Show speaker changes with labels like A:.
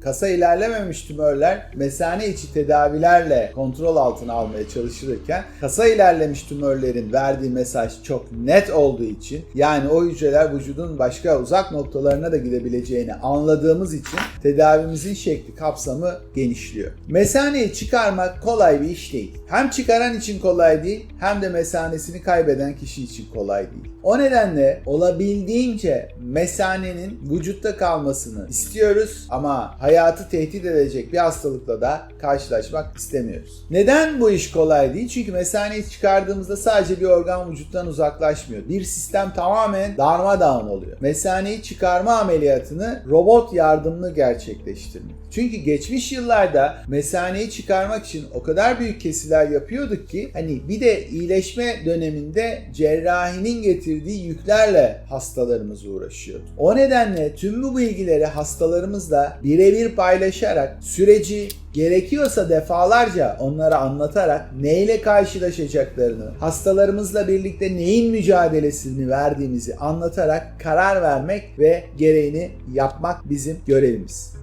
A: kasa ilerlememiş tümörler mesane içi tedavilerle kontrol altına almaya çalışılırken kasa ilerlemiş tümörlerin verdiği mesaj çok net olduğu için yani o hücreler vücudun başka uzak noktalarına da gidebileceğini anladığımız için tedavimizin şekli kapsamı genişliyor. Mesaneyi çıkarmak kolay bir iş değil. Hem çıkaran için kolay değil hem de mesanesini kaybeden kişi için kolay değil. O nedenle olabildiğince mesanenin vücutta kalmasını istiyoruz ama hayatı tehdit edecek bir hastalıkla da karşılaşmak istemiyoruz. Neden bu iş kolay değil? Çünkü mesaneyi çıkardığımızda sadece bir organ vücuttan uzaklaşmıyor. Bir sistem tamamen darmadağın oluyor. Mesaneyi çıkarma ameliyatını robot yardımlı gerçekleştirmek. Çünkü geçmiş yıllarda mesaneyi çıkarmak için o kadar büyük kesiler yapıyorduk ki hani bir de iyileşme döneminde cerrahinin getirdiği yüklerle hastalarımız uğraşıyordu. O nedenle tüm bu bilgileri hastalarımızla birebir paylaşarak süreci gerekiyorsa defalarca onlara anlatarak neyle karşılaşacaklarını, hastalarımızla birlikte neyin mücadelesini verdiğimizi anlatarak karar vermek ve gereğini yapmak bizim görevimiz.